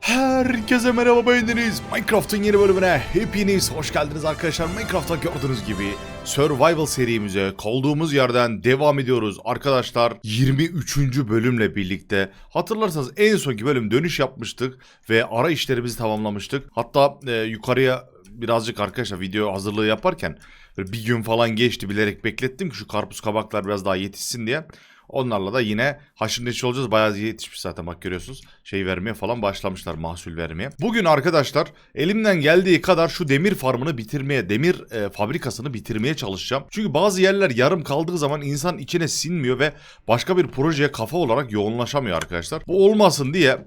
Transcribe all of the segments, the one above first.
Herkese merhaba beğendiniz. Minecraft'ın yeni bölümüne hepiniz hoş geldiniz arkadaşlar. Minecraft'ta gördüğünüz gibi Survival serimize kaldığımız yerden devam ediyoruz. Arkadaşlar 23. bölümle birlikte hatırlarsanız en sonki bölüm dönüş yapmıştık ve ara işlerimizi tamamlamıştık. Hatta e, yukarıya birazcık arkadaşlar video hazırlığı yaparken bir gün falan geçti bilerek beklettim ki şu karpuz kabaklar biraz daha yetişsin diye. Onlarla da yine haşır neşir olacağız. Bayağı yetişmiş zaten bak görüyorsunuz. Şey vermeye falan başlamışlar mahsul vermeye. Bugün arkadaşlar elimden geldiği kadar şu demir farmını bitirmeye, demir e, fabrikasını bitirmeye çalışacağım. Çünkü bazı yerler yarım kaldığı zaman insan içine sinmiyor ve başka bir projeye kafa olarak yoğunlaşamıyor arkadaşlar. Bu olmasın diye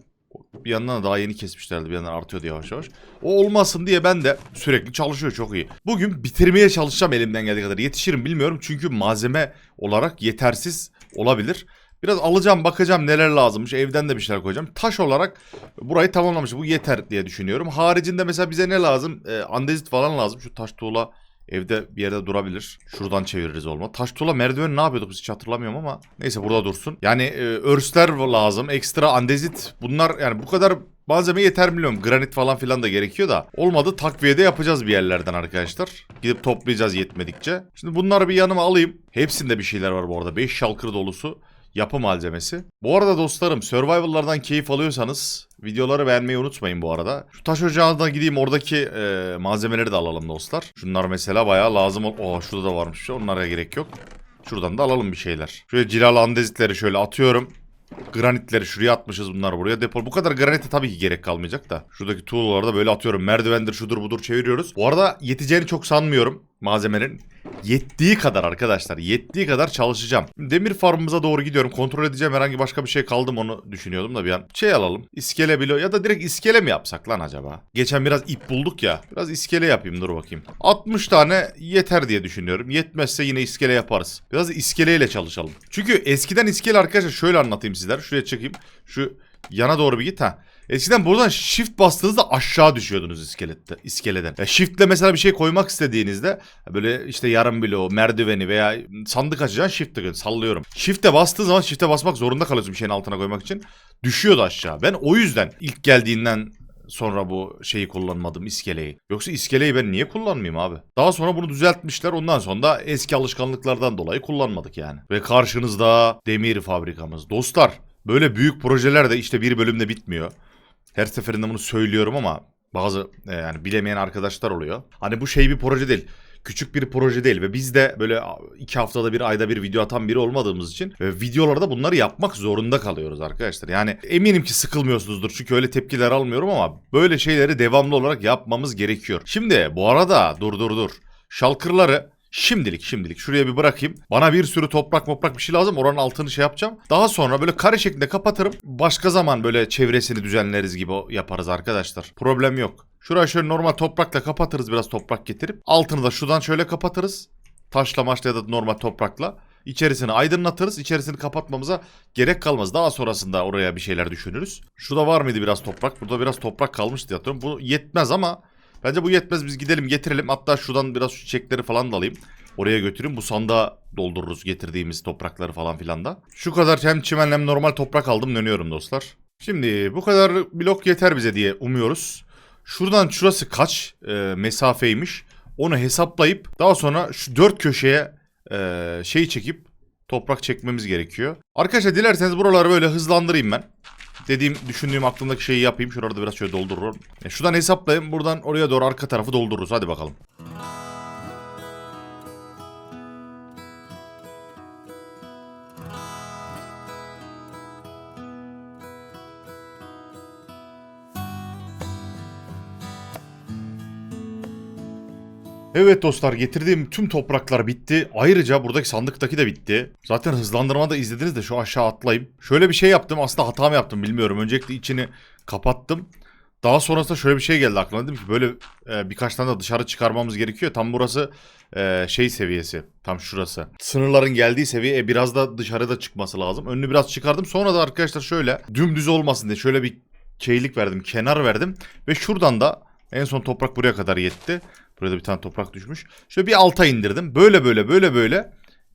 bir yandan da daha yeni kesmişlerdi bir yandan artıyordu yavaş yavaş. O olmasın diye ben de sürekli çalışıyor çok iyi. Bugün bitirmeye çalışacağım elimden geldiği kadar. Yetişirim bilmiyorum çünkü malzeme olarak yetersiz olabilir. Biraz alacağım bakacağım neler lazımmış evden de bir şeyler koyacağım. Taş olarak burayı tamamlamış bu yeter diye düşünüyorum. Haricinde mesela bize ne lazım? Ee, andezit falan lazım. Şu taş tuğla evde bir yerde durabilir. Şuradan çeviririz olma. Taş tuğla merdiveni ne yapıyorduk biz hiç hatırlamıyorum ama. Neyse burada dursun. Yani e, örsler lazım. Ekstra andezit. Bunlar yani bu kadar malzeme yeter biliyorum. Granit falan filan da gerekiyor da. Olmadı takviyede yapacağız bir yerlerden arkadaşlar. Gidip toplayacağız yetmedikçe. Şimdi bunları bir yanıma alayım. Hepsinde bir şeyler var bu arada. 5 şalkır dolusu yapı malzemesi. Bu arada dostlarım Survival'lardan keyif alıyorsanız videoları beğenmeyi unutmayın bu arada. Şu taş ocağına gideyim oradaki e, malzemeleri de alalım dostlar. Şunlar mesela bayağı lazım. Oo şurada da varmış. Onlara gerek yok. Şuradan da alalım bir şeyler. Şöyle cilalı andezitleri şöyle atıyorum. Granitleri şuraya atmışız bunlar buraya depol. Bu kadar granite tabii ki gerek kalmayacak da. Şuradaki tuğlaları da böyle atıyorum. Merdivendir şudur budur çeviriyoruz. Bu arada yeteceğini çok sanmıyorum malzemenin. Yettiği kadar arkadaşlar. Yettiği kadar çalışacağım. Demir farmımıza doğru gidiyorum. Kontrol edeceğim herhangi başka bir şey kaldı mı onu düşünüyordum da bir an. Şey alalım. İskele bile ya da direkt iskele mi yapsak lan acaba? Geçen biraz ip bulduk ya. Biraz iskele yapayım dur bakayım. 60 tane yeter diye düşünüyorum. Yetmezse yine iskele yaparız. Biraz iskeleyle çalışalım. Çünkü eskiden iskele arkadaşlar şöyle anlatayım sizler. Şuraya çekeyim. Şu yana doğru bir git ha. Eskiden buradan shift bastığınızda aşağı düşüyordunuz iskelette, iskeleden. Ya shiftle mesela bir şey koymak istediğinizde böyle işte yarım bloğu, merdiveni veya sandık açacaksın shift tıkın sallıyorum. Shift'e bastığın zaman shift'e basmak zorunda kalıyorsun bir şeyin altına koymak için. Düşüyordu aşağı. Ben o yüzden ilk geldiğinden sonra bu şeyi kullanmadım iskeleyi. Yoksa iskeleyi ben niye kullanmayayım abi? Daha sonra bunu düzeltmişler. Ondan sonra da eski alışkanlıklardan dolayı kullanmadık yani. Ve karşınızda demir fabrikamız. Dostlar böyle büyük projeler de işte bir bölümde bitmiyor. Her seferinde bunu söylüyorum ama bazı e, yani bilemeyen arkadaşlar oluyor. Hani bu şey bir proje değil. Küçük bir proje değil ve biz de böyle iki haftada bir ayda bir video atan biri olmadığımız için e, videolarda bunları yapmak zorunda kalıyoruz arkadaşlar. Yani eminim ki sıkılmıyorsunuzdur çünkü öyle tepkiler almıyorum ama böyle şeyleri devamlı olarak yapmamız gerekiyor. Şimdi bu arada dur dur dur. Şalkırları Şimdilik şimdilik şuraya bir bırakayım. Bana bir sürü toprak moprak bir şey lazım. Oranın altını şey yapacağım. Daha sonra böyle kare şeklinde kapatırım. Başka zaman böyle çevresini düzenleriz gibi yaparız arkadaşlar. Problem yok. Şurayı şöyle normal toprakla kapatırız biraz toprak getirip. Altını da şuradan şöyle kapatırız. Taşla maçla ya da normal toprakla. İçerisini aydınlatırız. İçerisini kapatmamıza gerek kalmaz. Daha sonrasında oraya bir şeyler düşünürüz. Şurada var mıydı biraz toprak? Burada biraz toprak kalmış diye hatırlıyorum. Bu yetmez ama Bence bu yetmez biz gidelim getirelim. Hatta şuradan biraz şu çiçekleri falan da alayım. Oraya götürün. Bu sandığa doldururuz getirdiğimiz toprakları falan filan da. Şu kadar hem çimen hem normal toprak aldım dönüyorum dostlar. Şimdi bu kadar blok yeter bize diye umuyoruz. Şuradan şurası kaç e, mesafeymiş onu hesaplayıp daha sonra şu dört köşeye e, şey çekip toprak çekmemiz gerekiyor. Arkadaşlar dilerseniz buraları böyle hızlandırayım ben. Dediğim, düşündüğüm aklımdaki şeyi yapayım. Şurada da biraz şöyle doldururum. E, şuradan hesaplayayım. Buradan oraya doğru arka tarafı doldururuz. Hadi bakalım. Evet dostlar getirdiğim tüm topraklar bitti. Ayrıca buradaki sandıktaki de bitti. Zaten hızlandırmada izlediniz de şu aşağı atlayayım. Şöyle bir şey yaptım. Aslında hata mı yaptım bilmiyorum. Öncelikle içini kapattım. Daha sonrasında şöyle bir şey geldi aklıma. Dedim ki böyle e, birkaç tane de dışarı çıkarmamız gerekiyor. Tam burası e, şey seviyesi. Tam şurası. Sınırların geldiği seviye e, biraz da dışarıda çıkması lazım. Önünü biraz çıkardım. Sonra da arkadaşlar şöyle dümdüz olmasın diye şöyle bir şeylik verdim. Kenar verdim. Ve şuradan da en son toprak buraya kadar yetti. Burada bir tane toprak düşmüş. Şöyle bir alta indirdim. Böyle böyle böyle böyle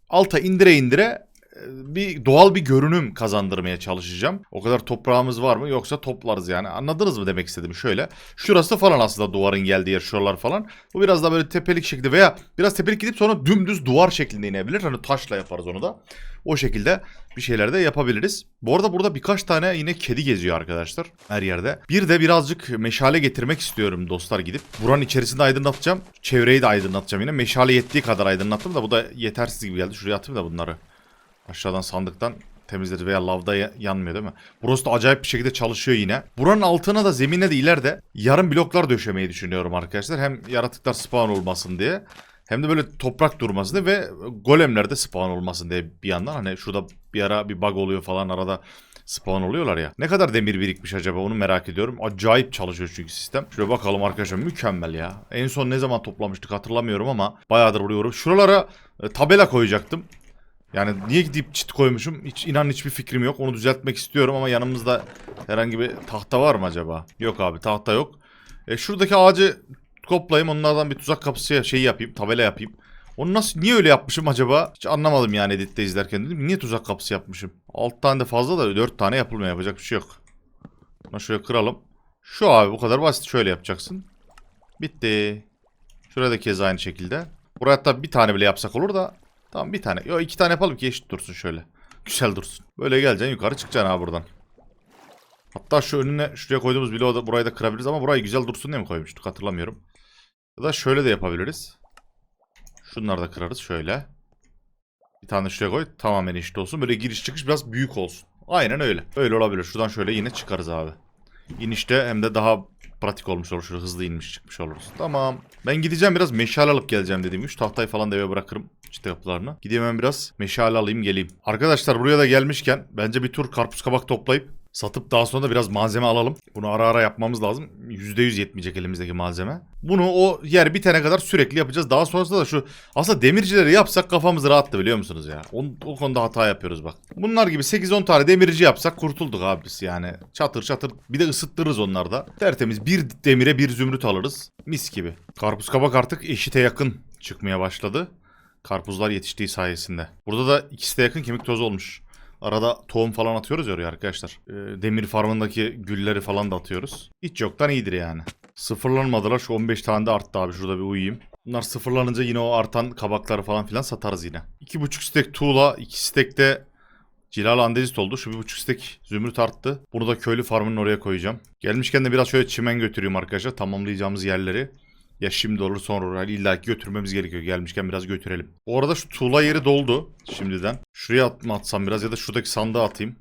alta indire indire bir doğal bir görünüm kazandırmaya çalışacağım. O kadar toprağımız var mı yoksa toplarız yani. Anladınız mı demek istedim şöyle. Şurası falan aslında duvarın geldiği yer şuralar falan. Bu biraz daha böyle tepelik şekilde veya biraz tepelik gidip sonra dümdüz duvar şeklinde inebilir. Hani taşla yaparız onu da. O şekilde bir şeyler de yapabiliriz. Bu arada burada birkaç tane yine kedi geziyor arkadaşlar her yerde. Bir de birazcık meşale getirmek istiyorum dostlar gidip. Buranın içerisinde aydınlatacağım. Çevreyi de aydınlatacağım yine. Meşale yettiği kadar aydınlattım da bu da yetersiz gibi geldi. Şuraya atayım da bunları. Aşağıdan sandıktan temizleriz veya lavda ya- yanmıyor değil mi? Burası da acayip bir şekilde çalışıyor yine. Buranın altına da zemine de ileride yarım bloklar döşemeyi düşünüyorum arkadaşlar. Hem yaratıklar spawn olmasın diye. Hem de böyle toprak durmasın ve golemler de spawn olmasın diye bir yandan. Hani şurada bir ara bir bug oluyor falan arada spawn oluyorlar ya. Ne kadar demir birikmiş acaba onu merak ediyorum. Acayip çalışıyor çünkü sistem. Şöyle bakalım arkadaşlar mükemmel ya. En son ne zaman toplamıştık hatırlamıyorum ama bayağıdır vuruyorum. Şuralara e, tabela koyacaktım. Yani niye gidip çit koymuşum? Hiç inan hiçbir fikrim yok. Onu düzeltmek istiyorum ama yanımızda herhangi bir tahta var mı acaba? Yok abi tahta yok. E, şuradaki ağacı toplayayım onlardan bir tuzak kapısı şey yapayım, tabela yapayım. Onu nasıl niye öyle yapmışım acaba? Hiç anlamadım yani editte izlerken dedim. Niye tuzak kapısı yapmışım? 6 tane de fazla da 4 tane yapılmaya yapacak bir şey yok. Bunu şöyle kıralım. Şu abi bu kadar basit. Şöyle yapacaksın. Bitti. Şurada da kez aynı şekilde. Buraya hatta bir tane bile yapsak olur da. Tamam bir tane. Yo iki tane yapalım ki eşit dursun şöyle. Güzel dursun. Böyle geleceksin yukarı çıkacaksın abi buradan. Hatta şu önüne şuraya koyduğumuz bloğu da burayı da kırabiliriz ama burayı güzel dursun diye mi koymuştuk hatırlamıyorum. Ya da şöyle de yapabiliriz. Şunları da kırarız şöyle. Bir tane şuraya koy tamamen eşit olsun. Böyle giriş çıkış biraz büyük olsun. Aynen öyle. Öyle olabilir. Şuradan şöyle yine çıkarız abi. İnişte hem de daha pratik olmuş olur. Şöyle hızlı inmiş çıkmış oluruz. Tamam. Ben gideceğim biraz meşale alıp geleceğim dediğim 3 tahtayı falan da eve bırakırım. İşte kapılarını. Gideyim hemen biraz meşale alayım geleyim. Arkadaşlar buraya da gelmişken bence bir tur karpuz kabak toplayıp satıp daha sonra da biraz malzeme alalım. Bunu ara ara yapmamız lazım. %100 yetmeyecek elimizdeki malzeme. Bunu o yer bitene kadar sürekli yapacağız. Daha sonrasında da şu aslında demircileri yapsak kafamız rahattı biliyor musunuz ya? O, o konuda hata yapıyoruz bak. Bunlar gibi 8-10 tane demirci yapsak kurtulduk abi biz yani. Çatır çatır bir de ısıttırırız onları da. Tertemiz bir demire bir zümrüt alırız. Mis gibi. Karpuz kabak artık eşite yakın çıkmaya başladı. Karpuzlar yetiştiği sayesinde. Burada da ikisi de yakın kemik tozu olmuş. Arada tohum falan atıyoruz ya oraya arkadaşlar. Ee, demir farmındaki gülleri falan da atıyoruz. Hiç yoktan iyidir yani. Sıfırlanmadılar. Şu 15 tane de arttı abi. Şurada bir uyuyayım. Bunlar sıfırlanınca yine o artan kabakları falan filan satarız yine. 2,5 stek tuğla, 2 stek de Cilal andezit oldu. Şu bir buçuk stek zümrüt arttı. Bunu da köylü farmının oraya koyacağım. Gelmişken de biraz şöyle çimen götüreyim arkadaşlar. Tamamlayacağımız yerleri. Ya şimdi olur sonra olur. İlla ki götürmemiz gerekiyor. Gelmişken biraz götürelim. Bu arada şu tuğla yeri doldu şimdiden. Şuraya at mı atsam biraz ya da şuradaki sandığa atayım.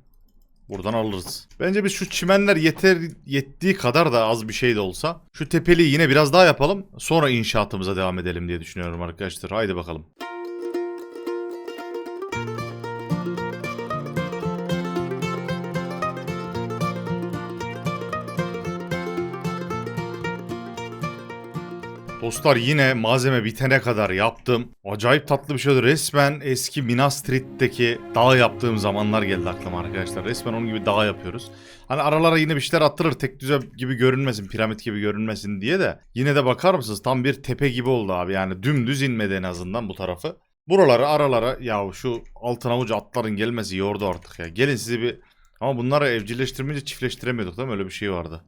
Buradan alırız. Bence biz şu çimenler yeter yettiği kadar da az bir şey de olsa şu tepeliği yine biraz daha yapalım. Sonra inşaatımıza devam edelim diye düşünüyorum arkadaşlar. Haydi bakalım. Dostlar yine malzeme bitene kadar yaptım. Acayip tatlı bir şey oldu. Resmen eski Minas Tirith'teki dağ yaptığım zamanlar geldi aklıma arkadaşlar. Resmen onun gibi dağ yapıyoruz. Hani aralara yine bir şeyler attırır tek düze gibi görünmesin, piramit gibi görünmesin diye de. Yine de bakar mısınız tam bir tepe gibi oldu abi. Yani dümdüz inmedi en azından bu tarafı. Buraları aralara ya şu altın avucu atların gelmesi yordu artık ya. Gelin sizi bir... Ama bunları evcilleştirmeyince çiftleştiremiyorduk değil mi? Öyle bir şey vardı.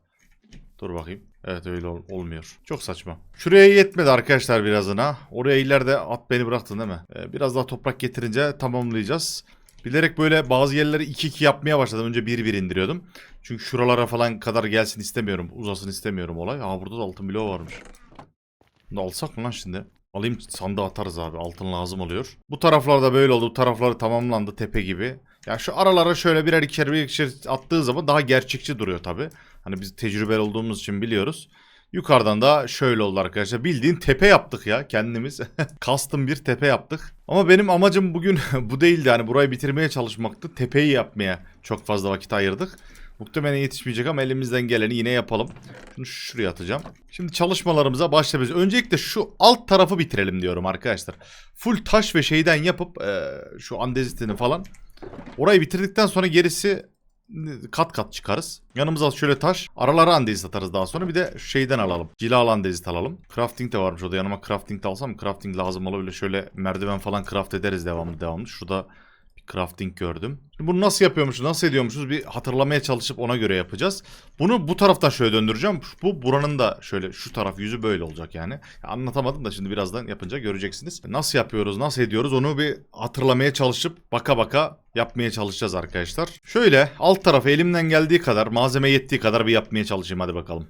Dur bakayım. Evet öyle ol- olmuyor. Çok saçma. Şuraya yetmedi arkadaşlar birazına. Oraya ileride at beni bıraktın değil mi? Ee, biraz daha toprak getirince tamamlayacağız. Bilerek böyle bazı yerleri 2-2 yapmaya başladım. Önce 1-1 indiriyordum. Çünkü şuralara falan kadar gelsin istemiyorum. Uzasın istemiyorum olay. Aa burada da altın bloğu varmış. Bunu alsak mı lan şimdi? Alayım sandığa atarız abi. Altın lazım oluyor. Bu taraflarda böyle oldu. Bu tarafları tamamlandı tepe gibi. Ya şu aralara şöyle birer ikişer birer ikişer attığı zaman daha gerçekçi duruyor tabi. Hani biz tecrübeli olduğumuz için biliyoruz. Yukarıdan da şöyle oldu arkadaşlar. Bildiğin tepe yaptık ya kendimiz. Custom bir tepe yaptık. Ama benim amacım bugün bu değildi. Hani burayı bitirmeye çalışmaktı. Tepeyi yapmaya çok fazla vakit ayırdık. Muhtemelen yetişmeyecek ama elimizden geleni yine yapalım. Şunu şuraya atacağım. Şimdi çalışmalarımıza başlayabiliriz. Öncelikle şu alt tarafı bitirelim diyorum arkadaşlar. Full taş ve şeyden yapıp eee, şu andezitini falan. Orayı bitirdikten sonra gerisi kat kat çıkarız. Yanımıza şöyle taş. Aralara andezit atarız daha sonra. Bir de şeyden alalım. Cilalı andezit alalım. Crafting de varmış o da yanıma crafting de alsam crafting lazım olabilir. Şöyle merdiven falan craft ederiz devamlı devamlı. Şurada crafting gördüm. Şimdi bunu nasıl yapıyormuşuz, nasıl ediyormuşuz bir hatırlamaya çalışıp ona göre yapacağız. Bunu bu taraftan şöyle döndüreceğim. Bu buranın da şöyle şu taraf yüzü böyle olacak yani. Ya Anlatamadım da şimdi birazdan yapınca göreceksiniz. Nasıl yapıyoruz, nasıl ediyoruz onu bir hatırlamaya çalışıp baka baka yapmaya çalışacağız arkadaşlar. Şöyle alt tarafı elimden geldiği kadar, malzeme yettiği kadar bir yapmaya çalışayım hadi bakalım.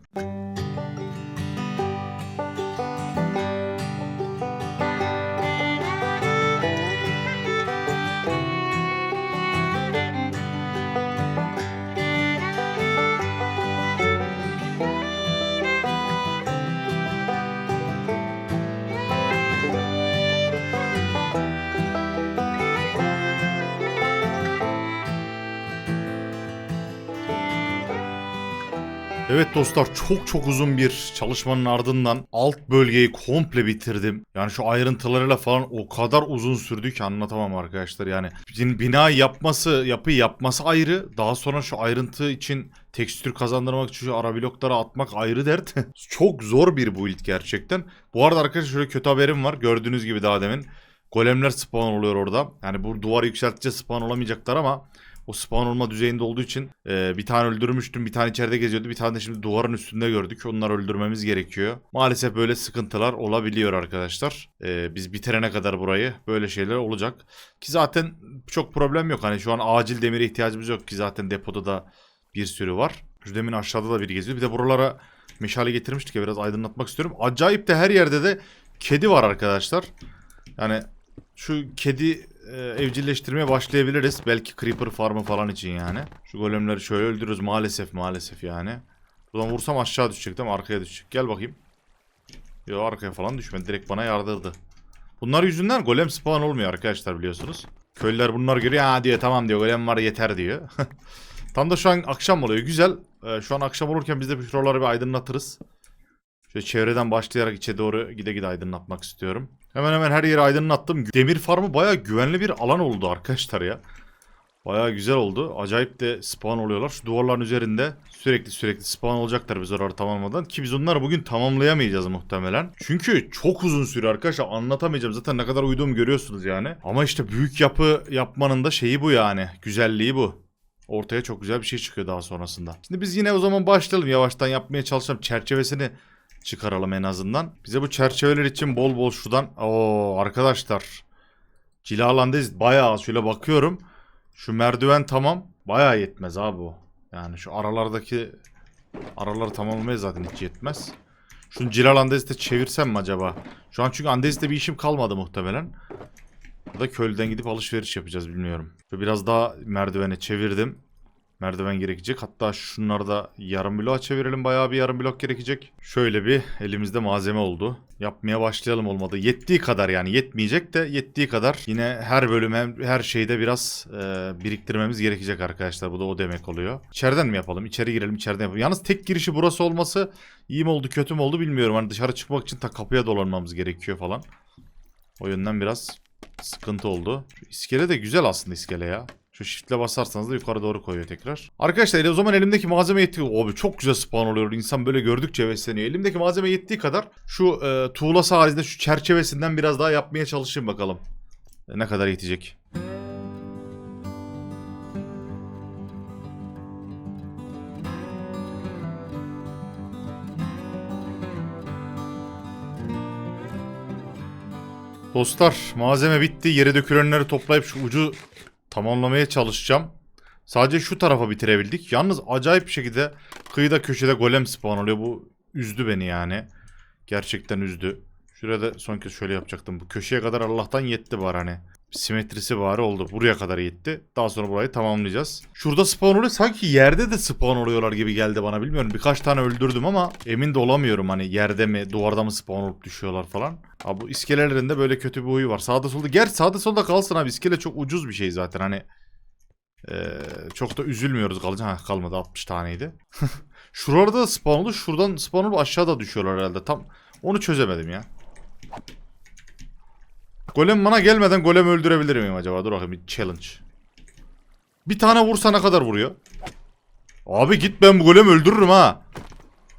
Evet dostlar çok çok uzun bir çalışmanın ardından alt bölgeyi komple bitirdim. Yani şu ayrıntılarıyla falan o kadar uzun sürdü ki anlatamam arkadaşlar. Yani bin- bina yapması, yapı yapması ayrı. Daha sonra şu ayrıntı için tekstür kazandırmak için şu ara bloklara atmak ayrı dert. çok zor bir build gerçekten. Bu arada arkadaşlar şöyle kötü haberim var. Gördüğünüz gibi daha demin. Golemler spawn oluyor orada. Yani bu duvar yükselttikçe spawn olamayacaklar ama o spawn olma düzeyinde olduğu için e, bir tane öldürmüştüm. Bir tane içeride geziyordu. Bir tane de şimdi duvarın üstünde gördük. Onları öldürmemiz gerekiyor. Maalesef böyle sıkıntılar olabiliyor arkadaşlar. E, biz bitirene kadar burayı böyle şeyler olacak. Ki zaten çok problem yok. Hani şu an acil demire ihtiyacımız yok ki zaten depoda da bir sürü var. Şu demin aşağıda da biri geziyor. Bir de buralara meşale getirmiştik ya biraz aydınlatmak istiyorum. Acayip de her yerde de kedi var arkadaşlar. Yani şu kedi e, evcilleştirmeye başlayabiliriz. Belki Creeper farmı falan için yani. Şu golemleri şöyle öldürürüz maalesef maalesef yani. Buradan vursam aşağı düşecek değil mi? Arkaya düşecek. Gel bakayım. Yo arkaya falan düşmedi. Direkt bana yardırdı. Bunlar yüzünden golem spawn olmuyor arkadaşlar biliyorsunuz. Köylüler bunlar görüyor. Ha diyor tamam diyor golem var yeter diyor. Tam da şu an akşam oluyor. Güzel. Ee, şu an akşam olurken biz de şuraları bir aydınlatırız. Şöyle çevreden başlayarak içe doğru gide gide aydınlatmak istiyorum. Hemen hemen her yeri aydınlattım. Demir farmı baya güvenli bir alan oldu arkadaşlar ya. Baya güzel oldu. Acayip de spawn oluyorlar. Şu duvarların üzerinde sürekli sürekli spawn olacaklar biz oraları tamamlamadan. Ki biz onları bugün tamamlayamayacağız muhtemelen. Çünkü çok uzun sürüyor arkadaşlar. Anlatamayacağım. Zaten ne kadar uyduğumu görüyorsunuz yani. Ama işte büyük yapı yapmanın da şeyi bu yani. Güzelliği bu. Ortaya çok güzel bir şey çıkıyor daha sonrasında. Şimdi biz yine o zaman başlayalım. Yavaştan yapmaya çalışalım. Çerçevesini çıkaralım en azından. Bize bu çerçeveler için bol bol şuradan. Oo arkadaşlar. Cilalandayız. Bayağı şöyle bakıyorum. Şu merdiven tamam. Bayağı yetmez abi bu. Yani şu aralardaki araları tamamlamaya zaten hiç yetmez. Şunu Cilalandez'de çevirsem mi acaba? Şu an çünkü Andez'de bir işim kalmadı muhtemelen. Ya da köylüden gidip alışveriş yapacağız bilmiyorum. Biraz daha merdivene çevirdim. Merdiven gerekecek. Hatta şunları da yarım bloğa çevirelim. Bayağı bir yarım blok gerekecek. Şöyle bir elimizde malzeme oldu. Yapmaya başlayalım olmadı. Yettiği kadar yani yetmeyecek de yettiği kadar. Yine her bölüm her şeyde biraz e, biriktirmemiz gerekecek arkadaşlar. Bu da o demek oluyor. İçeriden mi yapalım? İçeri girelim içeriden yapalım. Yalnız tek girişi burası olması iyi mi oldu kötü mü oldu bilmiyorum. Hani dışarı çıkmak için ta kapıya dolanmamız gerekiyor falan. O yönden biraz sıkıntı oldu. Şu iskele de güzel aslında iskele ya. Şu shift'le basarsanız da yukarı doğru koyuyor tekrar. Arkadaşlar o zaman elimdeki malzeme yettiği... Abi çok güzel spawn oluyor. İnsan böyle gördükçe hevesleniyor. Elimdeki malzeme yettiği kadar şu e, tuğlası haricinde şu çerçevesinden biraz daha yapmaya çalışayım bakalım. E, ne kadar yetecek. Dostlar malzeme bitti. Yere dökülenleri toplayıp şu ucu tamamlamaya çalışacağım. Sadece şu tarafa bitirebildik. Yalnız acayip bir şekilde kıyıda köşede golem spawn oluyor. Bu üzdü beni yani. Gerçekten üzdü. Şuraya da son kez şöyle yapacaktım. Bu köşeye kadar Allah'tan yetti var hani. Simetrisi bari oldu. Buraya kadar yetti. Daha sonra burayı tamamlayacağız. Şurada spawn oluyor. Sanki yerde de spawn oluyorlar gibi geldi bana. Bilmiyorum. Birkaç tane öldürdüm ama emin de olamıyorum. Hani yerde mi duvarda mı spawn olup düşüyorlar falan. Abi bu iskelelerinde böyle kötü bir huyu var. Sağda solda. Gerçi sağda solda kalsın abi. İskele çok ucuz bir şey zaten. Hani ee, çok da üzülmüyoruz kalınca. Ha, kalmadı 60 taneydi. Şuralarda da spawn oldu. Şuradan spawn olup aşağıda düşüyorlar herhalde. Tam onu çözemedim ya. Golem bana gelmeden golem öldürebilir miyim acaba? Dur bakayım bir challenge. Bir tane vursa ne kadar vuruyor? Abi git ben bu golem öldürürüm ha.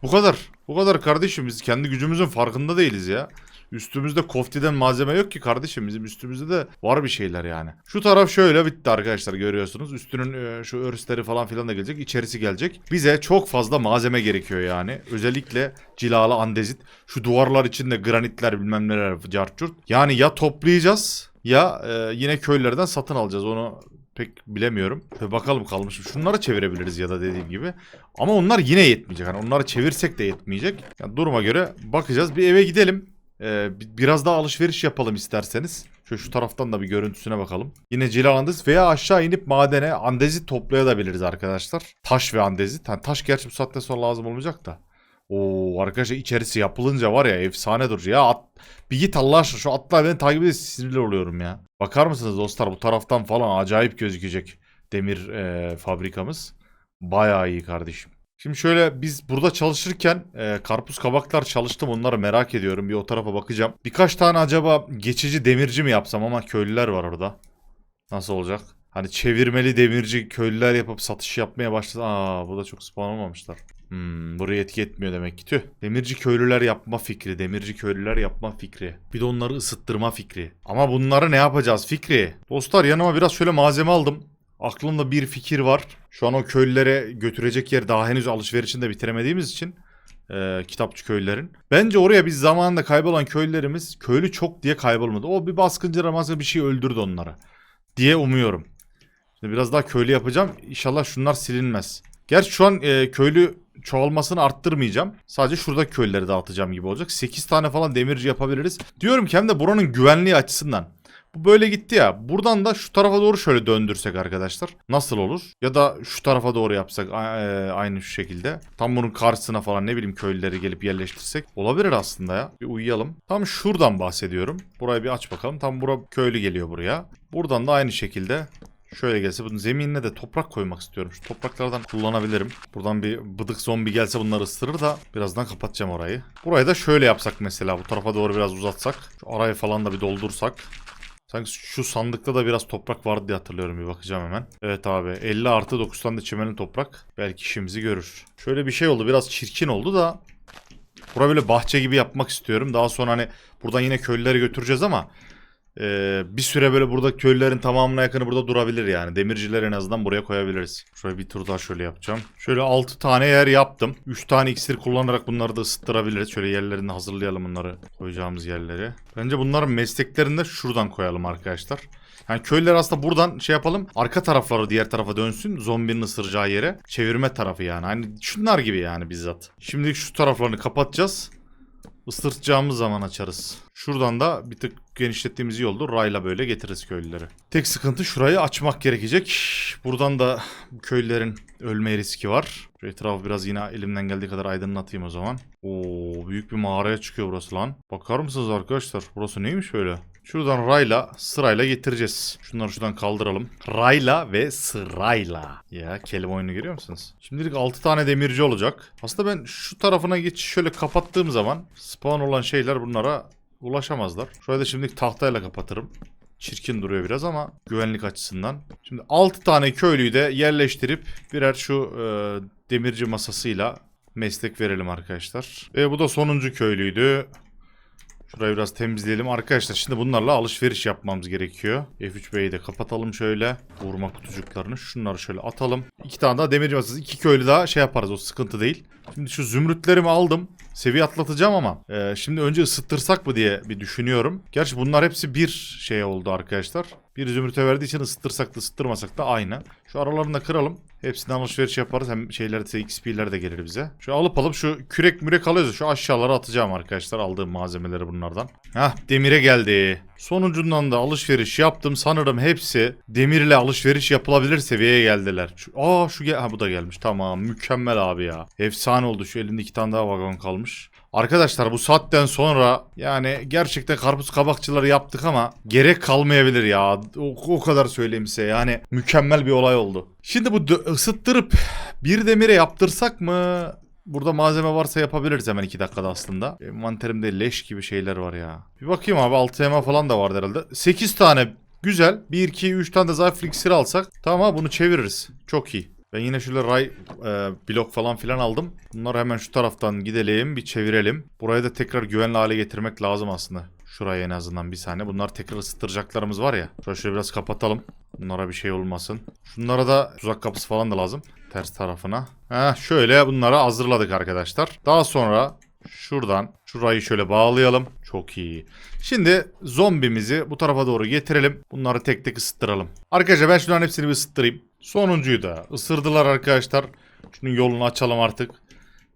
Bu kadar. Bu kadar kardeşim biz kendi gücümüzün farkında değiliz ya. Üstümüzde koftiden malzeme yok ki kardeşim. Bizim üstümüzde de var bir şeyler yani. Şu taraf şöyle bitti arkadaşlar görüyorsunuz. Üstünün e, şu örsleri falan filan da gelecek. içerisi gelecek. Bize çok fazla malzeme gerekiyor yani. Özellikle cilalı andezit. Şu duvarlar içinde granitler bilmem neler carçurt. Yani ya toplayacağız ya e, yine köylerden satın alacağız. Onu pek bilemiyorum. Ve bakalım kalmış. mı? Şunları çevirebiliriz ya da dediğim gibi. Ama onlar yine yetmeyecek. Hani onları çevirsek de yetmeyecek. Yani duruma göre bakacağız. Bir eve gidelim. Ee, bi- biraz daha alışveriş yapalım isterseniz. Şöyle şu taraftan da bir görüntüsüne bakalım. Yine Andezit veya aşağı inip madene andezit toplayabiliriz arkadaşlar. Taş ve andezit. Yani taş gerçi bu saatten sonra lazım olmayacak da. Oo arkadaşlar içerisi yapılınca var ya efsane duruyor. Ya at, bir git Allah şu atlar beni takip edin sinirli oluyorum ya. Bakar mısınız dostlar bu taraftan falan acayip gözükecek demir e, fabrikamız. Bayağı iyi kardeşim. Şimdi şöyle biz burada çalışırken e, karpuz kabaklar çalıştım onları merak ediyorum. Bir o tarafa bakacağım. Birkaç tane acaba geçici demirci mi yapsam ama köylüler var orada. Nasıl olacak? Hani çevirmeli demirci köylüler yapıp satış yapmaya başladı. Aa burada çok spawn olmamışlar. Hmm, buraya etki etmiyor demek ki. Tüh. Demirci köylüler yapma fikri. Demirci köylüler yapma fikri. Bir de onları ısıttırma fikri. Ama bunları ne yapacağız fikri? Dostlar yanıma biraz şöyle malzeme aldım. Aklımda bir fikir var. Şu an o köylülere götürecek yer daha henüz alışverişini de bitiremediğimiz için. e, kitapçı köylülerin. Bence oraya biz zamanında kaybolan köylülerimiz köylü çok diye kaybolmadı. O bir baskıncı ramazan bir şey öldürdü onları. Diye umuyorum. Şimdi biraz daha köylü yapacağım. İnşallah şunlar silinmez. Gerçi şu an e, köylü çoğalmasını arttırmayacağım. Sadece şurada köylüleri dağıtacağım gibi olacak. 8 tane falan demirci yapabiliriz. Diyorum ki hem de buranın güvenliği açısından. Bu böyle gitti ya. Buradan da şu tarafa doğru şöyle döndürsek arkadaşlar. Nasıl olur? Ya da şu tarafa doğru yapsak e, aynı şu şekilde. Tam bunun karşısına falan ne bileyim köylüleri gelip yerleştirsek. Olabilir aslında ya. Bir uyuyalım. Tam şuradan bahsediyorum. Burayı bir aç bakalım. Tam bura köylü geliyor buraya. Buradan da aynı şekilde Şöyle gelse bunun zeminine de toprak koymak istiyorum. Şu topraklardan kullanabilirim. Buradan bir bıdık zombi gelse bunları ısırır da birazdan kapatacağım orayı. Burayı da şöyle yapsak mesela. Bu tarafa doğru biraz uzatsak. Şu arayı falan da bir doldursak. Sanki şu sandıkta da biraz toprak vardı diye hatırlıyorum bir bakacağım hemen. Evet abi 50 artı 9 tane de çimenin toprak. Belki işimizi görür. Şöyle bir şey oldu biraz çirkin oldu da. Bura böyle bahçe gibi yapmak istiyorum. Daha sonra hani buradan yine köylüleri götüreceğiz ama ee, bir süre böyle burada köylülerin tamamına yakını burada durabilir yani. Demirciler en azından buraya koyabiliriz. Şöyle bir tur daha şöyle yapacağım. Şöyle 6 tane yer yaptım. 3 tane iksir kullanarak bunları da ısıttırabiliriz. Şöyle yerlerini hazırlayalım bunları koyacağımız yerleri. Bence bunların mesleklerini de şuradan koyalım arkadaşlar. Yani köylüler aslında buradan şey yapalım. Arka tarafları diğer tarafa dönsün. Zombinin ısıracağı yere. Çevirme tarafı yani. Hani şunlar gibi yani bizzat. Şimdi şu taraflarını kapatacağız. Isırtacağımız zaman açarız. Şuradan da bir tık genişlettiğimiz iyi. Rayla böyle getiririz köylüleri. Tek sıkıntı şurayı açmak gerekecek. Buradan da köylülerin ölme riski var. Şu etrafı biraz yine elimden geldiği kadar aydınlatayım o zaman. Oo büyük bir mağaraya çıkıyor burası lan. Bakar mısınız arkadaşlar? Burası neymiş böyle? Şuradan rayla sırayla getireceğiz. Şunları şuradan kaldıralım. Rayla ve sırayla. Ya kelime oyunu görüyor musunuz? Şimdilik 6 tane demirci olacak. Aslında ben şu tarafına geç şöyle kapattığım zaman spawn olan şeyler bunlara ulaşamazlar. Şurayı da şimdilik tahtayla kapatırım. Çirkin duruyor biraz ama güvenlik açısından. Şimdi 6 tane köylüyü de yerleştirip birer şu e, demirci masasıyla meslek verelim arkadaşlar. Ve bu da sonuncu köylüydü. Şurayı biraz temizleyelim. Arkadaşlar şimdi bunlarla alışveriş yapmamız gerekiyor. F3B'yi de kapatalım şöyle. Vurma kutucuklarını. Şunları şöyle atalım. İki tane daha demirci masası. iki köylü daha şey yaparız o sıkıntı değil. Şimdi şu zümrütlerimi aldım. Seviye atlatacağım ama e, şimdi önce ısıtırsak mı diye bir düşünüyorum. Gerçi bunlar hepsi bir şey oldu arkadaşlar. Bir zümrüte verdiği için ısıtırsak da ısıtırmasak da aynı. Şu aralarını da kıralım. Hepsinden alışveriş yaparız. Hem şeyler de XP'ler de gelir bize. Şu alıp alıp şu kürek mürek alıyoruz. Şu aşağılara atacağım arkadaşlar. Aldığım malzemeleri bunlardan. Hah demire geldi. Sonucundan da alışveriş yaptım. Sanırım hepsi demirle alışveriş yapılabilir seviyeye geldiler. Şu, aa şu gel ha bu da gelmiş. Tamam mükemmel abi ya. Efsane oldu. Şu elimde iki tane daha vagon kalmış. Arkadaşlar bu saatten sonra yani gerçekten karpuz kabakçıları yaptık ama gerek kalmayabilir ya. O, o kadar söyleyeyim size yani mükemmel bir olay oldu. Şimdi bu ısıttırıp bir demire yaptırsak mı? Burada malzeme varsa yapabiliriz hemen 2 dakikada aslında. Envanterimde leş gibi şeyler var ya. Bir bakayım abi 6 EMA falan da vardı herhalde. 8 tane güzel. 1, 2, 3 tane de zayıf iksir alsak. Tamam bunu çeviririz. Çok iyi. Ben yine şöyle ray e, blok falan filan aldım. Bunları hemen şu taraftan gidelim bir çevirelim. Burayı da tekrar güvenli hale getirmek lazım aslında. Şuraya en azından bir saniye. Bunlar tekrar ısıtıracaklarımız var ya. Şöyle, şöyle biraz kapatalım. Bunlara bir şey olmasın. Şunlara da tuzak kapısı falan da lazım. Ters tarafına. Heh, şöyle bunları hazırladık arkadaşlar. Daha sonra şuradan şurayı şöyle bağlayalım. Çok iyi. Şimdi zombimizi bu tarafa doğru getirelim. Bunları tek tek ısıttıralım. Arkadaşlar ben şunların hepsini bir ısıttırayım. Sonuncuyu da ısırdılar arkadaşlar. Şunun yolunu açalım artık.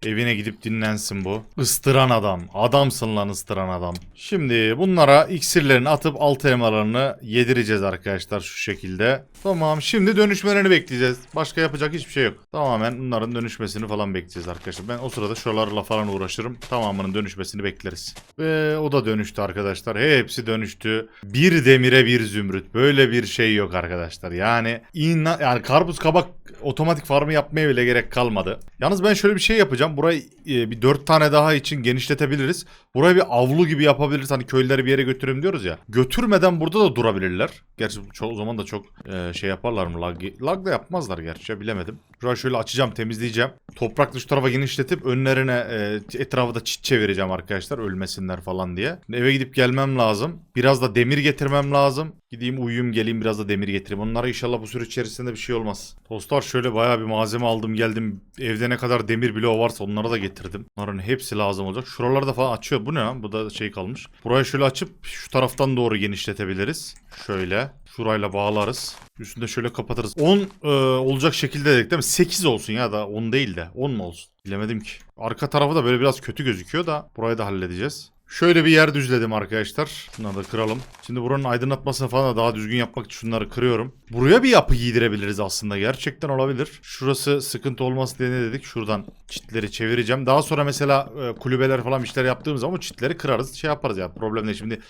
Evine gidip dinlensin bu. Istıran adam. Adamsın lan ıstıran adam. Şimdi bunlara iksirlerini atıp altı elmalarını yedireceğiz arkadaşlar şu şekilde. Tamam şimdi dönüşmelerini bekleyeceğiz. Başka yapacak hiçbir şey yok. Tamamen bunların dönüşmesini falan bekleyeceğiz arkadaşlar. Ben o sırada şuralarla falan uğraşırım. Tamamının dönüşmesini bekleriz. Ve o da dönüştü arkadaşlar. Hepsi dönüştü. Bir demire bir zümrüt. Böyle bir şey yok arkadaşlar. Yani inna yani karpuz kabak otomatik farmı yapmaya bile gerek kalmadı. Yalnız ben şöyle bir şey yapacağım. Burayı e, bir dört tane daha için genişletebiliriz. Burayı bir avlu gibi yapabiliriz. Hani köylüleri bir yere götürelim diyoruz ya. Götürmeden burada da durabilirler. Gerçi ço- o zaman da çok e, şey yaparlar mı? Lag, lag da yapmazlar gerçi bilemedim. Burayı şöyle açacağım temizleyeceğim. Toprakla şu tarafa genişletip önlerine e, etrafı da çit çevireceğim arkadaşlar. Ölmesinler falan diye. Eve gidip gelmem lazım. Biraz da demir getirmem lazım. Gideyim uyuyayım geleyim biraz da demir getireyim. Onlara inşallah bu süre içerisinde bir şey olmaz. Dostlar şöyle bayağı bir malzeme aldım geldim. Evde ne kadar demir bloğu varsa onları da getirdim. Bunların hepsi lazım olacak. Şuralarda falan açıyor. Bu ne lan? Bu da şey kalmış. Burayı şöyle açıp şu taraftan doğru genişletebiliriz. Şöyle. Şurayla bağlarız. Üstünde şöyle kapatırız. 10 e, olacak şekilde dedik değil mi? 8 olsun ya da 10 değil de 10 mu olsun? Bilemedim ki. Arka tarafı da böyle biraz kötü gözüküyor da burayı da halledeceğiz. Şöyle bir yer düzledim arkadaşlar. Bunları da kıralım. Şimdi buranın aydınlatmasını falan da daha düzgün yapmak için şunları kırıyorum. Buraya bir yapı giydirebiliriz aslında. Gerçekten olabilir. Şurası sıkıntı olması diye ne dedik? Şuradan çitleri çevireceğim. Daha sonra mesela e, kulübeler falan işler yaptığımız zaman çitleri kırarız. Şey yaparız ya. Problem değil. Şimdi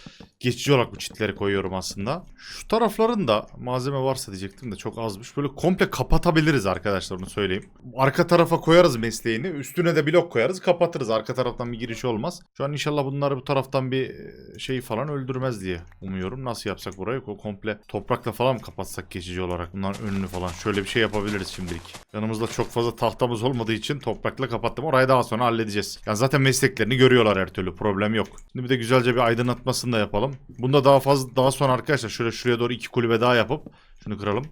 geçici olarak bu çitleri koyuyorum aslında. Şu tarafların da malzeme varsa diyecektim de çok azmış. Böyle komple kapatabiliriz arkadaşlar onu söyleyeyim. Arka tarafa koyarız mesleğini. Üstüne de blok koyarız. Kapatırız. Arka taraftan bir giriş olmaz. Şu an inşallah bunları bu taraftan bir şey falan öldürmez diye umuyorum. Nasıl yapsak burayı? Komple toprakla falan mı kapatsak geçici olarak? Bunların önünü falan. Şöyle bir şey yapabiliriz şimdilik. Yanımızda çok fazla tahtamız olmadığı için toprakla kapattım. Orayı daha sonra halledeceğiz. Yani zaten mesleklerini görüyorlar her türlü. Problem yok. Şimdi bir de güzelce bir aydınlatmasını da yapalım. Bunda daha fazla daha sonra arkadaşlar şöyle şuraya doğru iki kulübe daha yapıp şunu kıralım.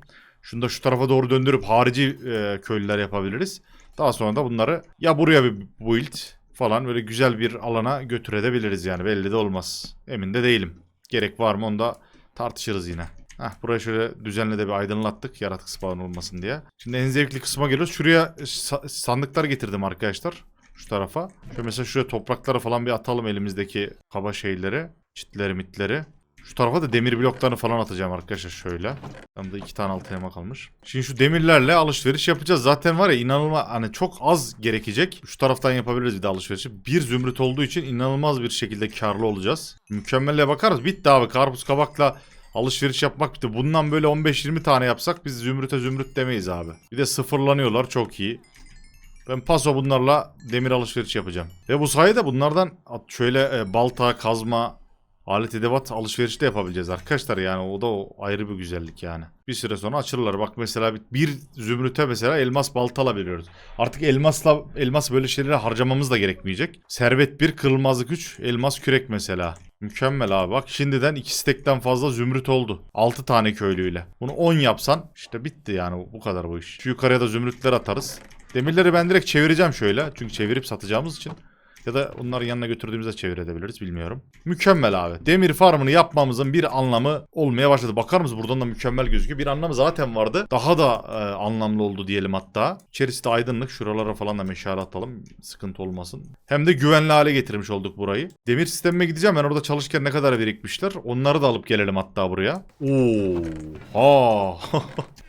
Şunu da şu tarafa doğru döndürüp harici e, köylüler yapabiliriz. Daha sonra da bunları ya buraya bir build falan böyle güzel bir alana götürebiliriz yani belli de olmaz. Emin de değilim. Gerek var mı onu da tartışırız yine. Heh, burayı şöyle düzenli de bir aydınlattık yaratık spawn olmasın diye. Şimdi en zevkli kısma geliyoruz. Şuraya sa- sandıklar getirdim arkadaşlar. Şu tarafa. Şöyle mesela şuraya toprakları falan bir atalım elimizdeki kaba şeyleri. Çitleri mitleri. Şu tarafa da demir bloklarını falan atacağım arkadaşlar şöyle. Yanımda iki tane altı elma kalmış. Şimdi şu demirlerle alışveriş yapacağız. Zaten var ya inanılmaz hani çok az gerekecek. Şu taraftan yapabiliriz bir de alışverişi. Bir zümrüt olduğu için inanılmaz bir şekilde karlı olacağız. Mükemmelle bakarız. Bitti abi. Karpuz kabakla alışveriş yapmak bitti. Bundan böyle 15-20 tane yapsak biz zümrüte zümrüt demeyiz abi. Bir de sıfırlanıyorlar çok iyi. Ben paso bunlarla demir alışveriş yapacağım. Ve bu sayede bunlardan şöyle e, balta, kazma, alet edevat alışverişi de yapabileceğiz arkadaşlar. Yani o da o ayrı bir güzellik yani. Bir süre sonra açılırlar. Bak mesela bir, bir zümrüte mesela elmas balta alabiliyoruz. Artık elmasla elmas böyle şeylere harcamamız da gerekmeyecek. Servet bir, kırılmazlık 3, elmas kürek mesela. Mükemmel abi bak şimdiden iki stekten fazla zümrüt oldu. 6 tane köylüyle. Bunu 10 yapsan işte bitti yani bu kadar bu iş. Şu yukarıya da zümrütler atarız. Demirleri ben direkt çevireceğim şöyle. Çünkü çevirip satacağımız için. Ya da onları yanına götürdüğümüzde çevirebiliriz bilmiyorum. Mükemmel abi. Demir farmını yapmamızın bir anlamı olmaya başladı. Bakar mısın buradan da mükemmel gözüküyor. Bir anlamı zaten vardı. Daha da e, anlamlı oldu diyelim hatta. İçerisi de aydınlık. Şuralara falan da meşale atalım. Sıkıntı olmasın. Hem de güvenli hale getirmiş olduk burayı. Demir sistemime gideceğim. Ben orada çalışırken ne kadar birikmişler. Onları da alıp gelelim hatta buraya. Oo. Aa.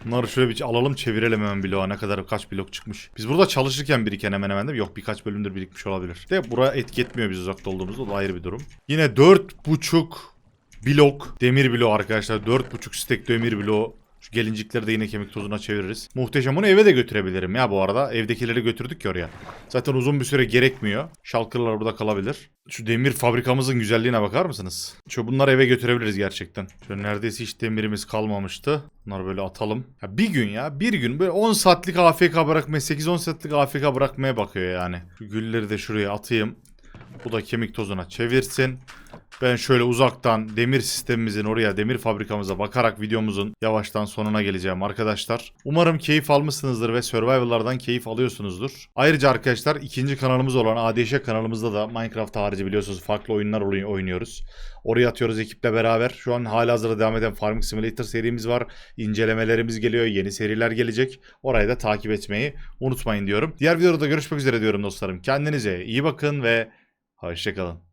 Bunları şöyle bir alalım çevirelim hemen bloğa. Ne kadar kaç blok çıkmış. Biz burada çalışırken biriken hemen hemen de yok birkaç bölümdür birikmiş olabilir. De buraya etki etmiyor biz uzakta olduğumuzda. O da ayrı bir durum. Yine 4.5 blok demir bloğu arkadaşlar. 4.5 stek demir bloğu. Şu gelincikleri de yine kemik tozuna çeviririz. Muhteşem onu eve de götürebilirim ya bu arada. Evdekileri götürdük ya oraya. Zaten uzun bir süre gerekmiyor. Şalkırlar burada kalabilir. Şu demir fabrikamızın güzelliğine bakar mısınız? Şu bunları eve götürebiliriz gerçekten. Şöyle neredeyse hiç demirimiz kalmamıştı. Bunları böyle atalım. Ya bir gün ya bir gün böyle 10 saatlik AFK bırakmaya 8-10 saatlik AFK bırakmaya bakıyor yani. Şu gülleri de şuraya atayım. Bu da kemik tozuna çevirsin. Ben şöyle uzaktan demir sistemimizin oraya demir fabrikamıza bakarak videomuzun yavaştan sonuna geleceğim arkadaşlar. Umarım keyif almışsınızdır ve survival'lardan keyif alıyorsunuzdur. Ayrıca arkadaşlar ikinci kanalımız olan ADŞ kanalımızda da Minecraft harici biliyorsunuz farklı oyunlar oy- oynuyoruz. Oraya atıyoruz ekiple beraber. Şu an halihazırda devam eden Farming Simulator serimiz var. İncelemelerimiz geliyor. Yeni seriler gelecek. Orayı da takip etmeyi unutmayın diyorum. Diğer videoda görüşmek üzere diyorum dostlarım. Kendinize iyi bakın ve hoşçakalın.